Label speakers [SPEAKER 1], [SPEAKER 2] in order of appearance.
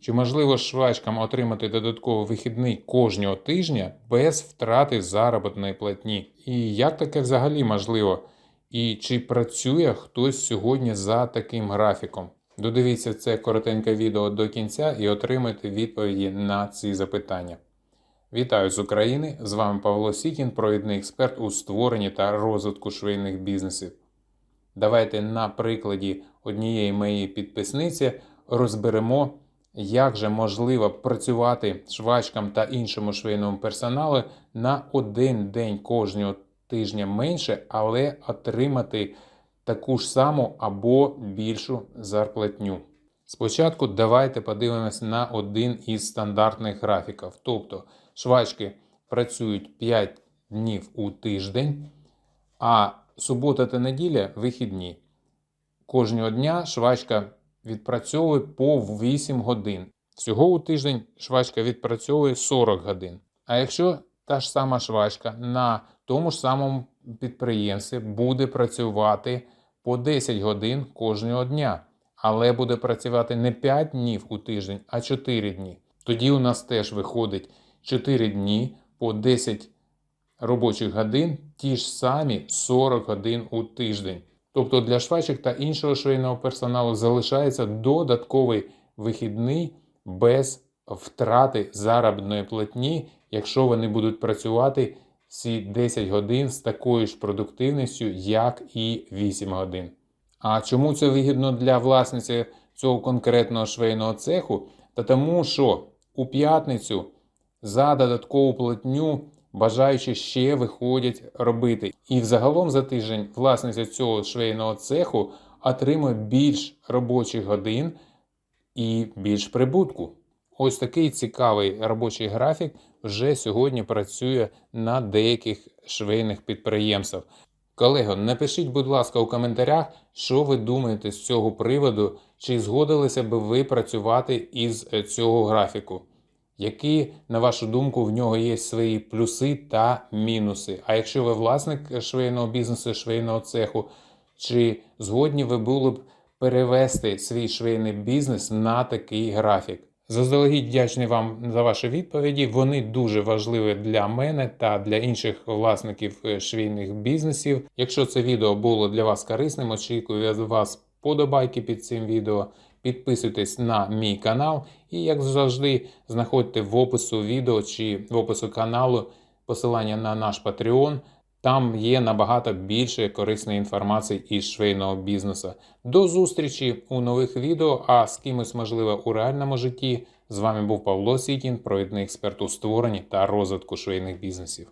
[SPEAKER 1] Чи можливо швачкам отримати додатковий вихідний кожного тижня без втрати заробітної платні? І як таке взагалі можливо? І чи працює хтось сьогодні за таким графіком? Додивіться це коротеньке відео до кінця і отримайте відповіді на ці запитання. Вітаю з України! З вами Павло Сікін, провідний експерт у створенні та розвитку швейних бізнесів. Давайте на прикладі однієї моєї підписниці розберемо, як же можливо працювати швачкам та іншому швейному персоналу на один день кожного тижня менше, але отримати таку ж саму або більшу зарплатню. Спочатку давайте подивимось на один із стандартних графіків. Тобто швачки працюють 5 днів у тиждень, а субота та неділя вихідні. Кожного дня швачка відпрацьовує по 8 годин. Всього у тиждень швачка відпрацьовує 40 годин. А якщо та ж сама швачка на тому ж самому підприємстві буде працювати по 10 годин кожного дня, але буде працювати не 5 днів у тиждень, а 4 дні. Тоді у нас теж виходить 4 дні по 10 робочих годин, ті ж самі 40 годин у тиждень. Тобто для швачок та іншого швейного персоналу залишається додатковий вихідний без втрати заробітної платні, якщо вони будуть працювати всі 10 годин з такою ж продуктивністю, як і 8 годин. А чому це вигідно для власниці цього конкретного швейного цеху? Та тому, що у п'ятницю за додаткову платню бажаючі ще виходять робити. І взагалом за тиждень власниця цього швейного цеху отримує більш робочих годин і більш прибутку. Ось такий цікавий робочий графік вже сьогодні працює на деяких швейних підприємствах. Колего, напишіть, будь ласка, у коментарях, що ви думаєте з цього приводу, чи згодилися би ви працювати із е, цього графіку. Які, на вашу думку, в нього є свої плюси та мінуси? А якщо ви власник швейного бізнесу, швейного цеху, чи згодні ви були б перевести свій швейний бізнес на такий графік? Заздалегідь вдячний вам за ваші відповіді. Вони дуже важливі для мене та для інших власників е, швейних бізнесів. Якщо це відео було для вас корисним, очікую від вас подобайки під цим відео. Підписуйтесь на мій канал і, як завжди, знаходьте в опису відео чи в опису каналу посилання на наш Patreon. Там є набагато більше корисної інформації із швейного бізнесу. До зустрічі у нових відео, а з кимось, можливо, у реальному житті. З вами був Павло Сітін, провідний експерт у створенні та розвитку швейних бізнесів.